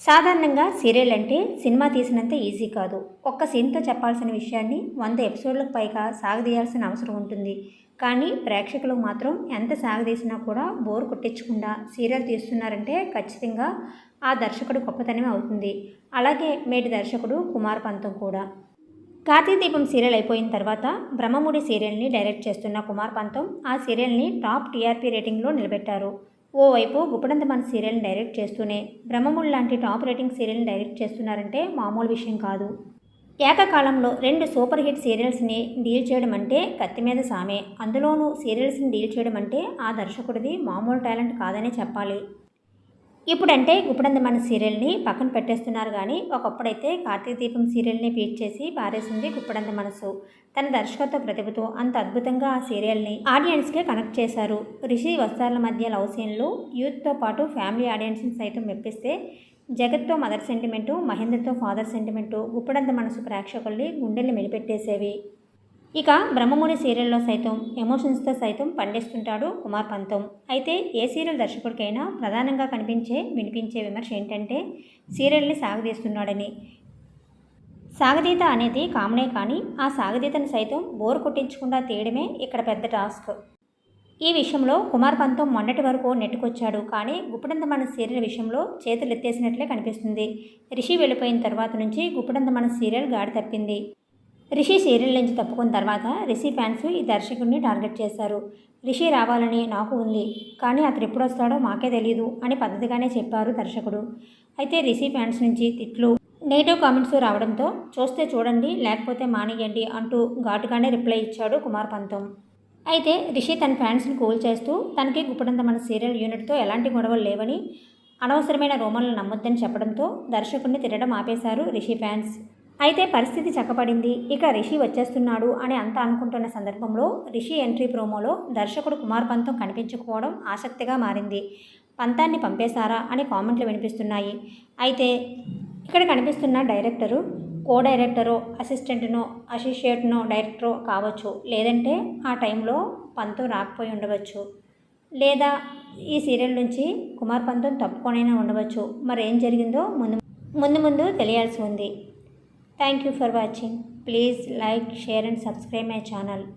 సాధారణంగా సీరియల్ అంటే cinema తీసినంత easy కాదు. ఒక్క సీన్తో చెప్పాల్సిన విషయాన్ని వంద ఎపిసోడ్లకు పైగా సాగదీయాల్సిన అవసరం ఉంటుంది. కానీ ప్రేక్షకులు మాత్రం ఎంత సాగదీసినా కూడా బోర్ కొట్టించకుండా సీరియల్ తీస్తున్నారంటే ఖచ్చితంగా ఆ దర్శకుడు గొప్పతనమే అవుతుంది. అలాగే మేటి దర్శకుడు కుమార్ పంతం కూడా. కార్తీక దీపం సీరియల్ అయిపోయిన తర్వాత బ్రహ్మముడి సీరియల్ని డైరెక్ట్ చేస్తున్న కుమార్ పంతం ఆ సీరియల్ని టాప్ టీఆర్పీ రేటింగ్లో నిలబెట్టారు. ఓవైపు గుప్పడంత మన సీరియల్ని డైరెక్ట్ చేస్తూనే బ్రహ్మముల్ లాంటి టాప్ రేటింగ్ సీరియల్ని డైరెక్ట్ చేస్తున్నారంటే మామూలు విషయం కాదు. ఏకకాలంలో రెండు సూపర్ హిట్ సీరియల్స్ని డీల్ చేయడం అంటే కత్తి మీద సామే. అందులోనూ సీరియల్స్ని డీల్ చేయడం అంటే ఆ దర్శకుడిది మామూలు టాలెంట్ కాదనే చెప్పాలి. ఇప్పుడంటే ఇప్పుడంది మన సీరియల్ని పక్కన పెట్టేస్తున్నారు కానీ ఒకప్పుడైతే కార్తీక దీపం సీరియల్ని పీట్ చేసి పారేసింది గుప్పడంది మనసు. తన దర్శకత్వ ప్రతిభతో అంత అద్భుతంగా ఆ సీరియల్ని ఆడియన్స్కే కనెక్ట్ చేశారు. రిషి వస్త్రాల మధ్య లవ్ సీన్లు యూత్తో పాటు ఫ్యామిలీ ఆడియన్స్ని సైతం మెప్పిస్తే జగత్తో మదర్ సెంటిమెంటు మహేంద్రతో ఫాదర్ సెంటిమెంటు గుప్పడంత మనసు ప్రేక్షకుల్ని గుండెల్ని మెలిపెట్టేసేవి. ఇక బ్రహ్మముని సీరియల్లో సైతం ఎమోషన్స్తో సైతం పండిస్తుంటాడు కుమార్ పంతం. అయితే ఏ సీరియల్ దర్శకుడికైనా ప్రధానంగా కనిపించే వినిపించే విమర్శ ఏంటంటే సీరియల్ని సాగదీస్తున్నాడని. సాగదీత అనేది కామనే కానీ ఆ సాగదీతను సైతం బోర్ కొట్టించకుండా తీయడమే ఇక్కడ పెద్ద టాస్క్. ఈ విషయంలో కుమార్ పంతం మొన్నటి వరకు నెట్టుకొచ్చాడు కానీ గుప్పడంత మన సీరియల్ విషయంలో చేతులు ఎత్తేసినట్లే కనిపిస్తుంది. రిషి వెళ్ళిపోయిన తర్వాత నుంచి గుప్పడంత మన సీరియల్ గాడి తప్పింది. రిషి సీరియల్ నుంచి తప్పుకున్న తర్వాత రిషి ఫ్యాన్స్ ఈ దర్శకుడిని టార్గెట్ చేశారు. రిషి రావాలని నాకు ఉంది కానీ అతను ఎప్పుడు వస్తాడో మాకే తెలియదు అని పద్ధతిగానే చెప్పారు దర్శకుడు. అయితే రిషి ఫ్యాన్స్ నుంచి తిట్లు నెగిటివ్ కామెంట్స్ రావడంతో చూస్తే చూడండి లేకపోతే మానేయండి అంటూ ఘాటుగానే రిప్లై ఇచ్చాడు కుమార్ పంతం. అయితే రిషి తన ఫ్యాన్స్ని కూల్ చేస్తూ తనకి గుప్పడంత మన సీరియల్ యూనిట్తో ఎలాంటి గొడవలు లేవని అనవసరమైన రోమన్లు నమ్మొద్దని చెప్పడంతో దర్శకుడిని తిరగడం ఆపేశారు రిషి ఫ్యాన్స్. అయితే పరిస్థితి చక్కబడింది. ఇక రిషి వచ్చేస్తున్నాడు అని అంతా అనుకుంటున్న సందర్భంలో రిషి ఎంట్రీ ప్రోమోలో దర్శకుడు కుమార్ పంతం కనిపించకపోవడం ఆసక్తిగా మారింది. పంతాన్ని పంపేశారా అని కామెంట్లు వినిపిస్తున్నాయి. అయితే ఇక్కడ కనిపిస్తున్న డైరెక్టరు కో డైరెక్టరో అసిస్టెంట్నో అసోసియేట్నో డైరెక్టరో కావచ్చు. లేదంటే ఆ టైంలో పంతం రాకపోయి ఉండవచ్చు. లేదా ఈ సీరియల్ నుంచి కుమార్ పంతం తప్పుకొనైనా ఉండవచ్చు. మరి ఏం జరిగిందో ముందు ముందు ముందు తెలియాల్సి ఉంది. Thank you for watching. Please like, share and subscribe my channel.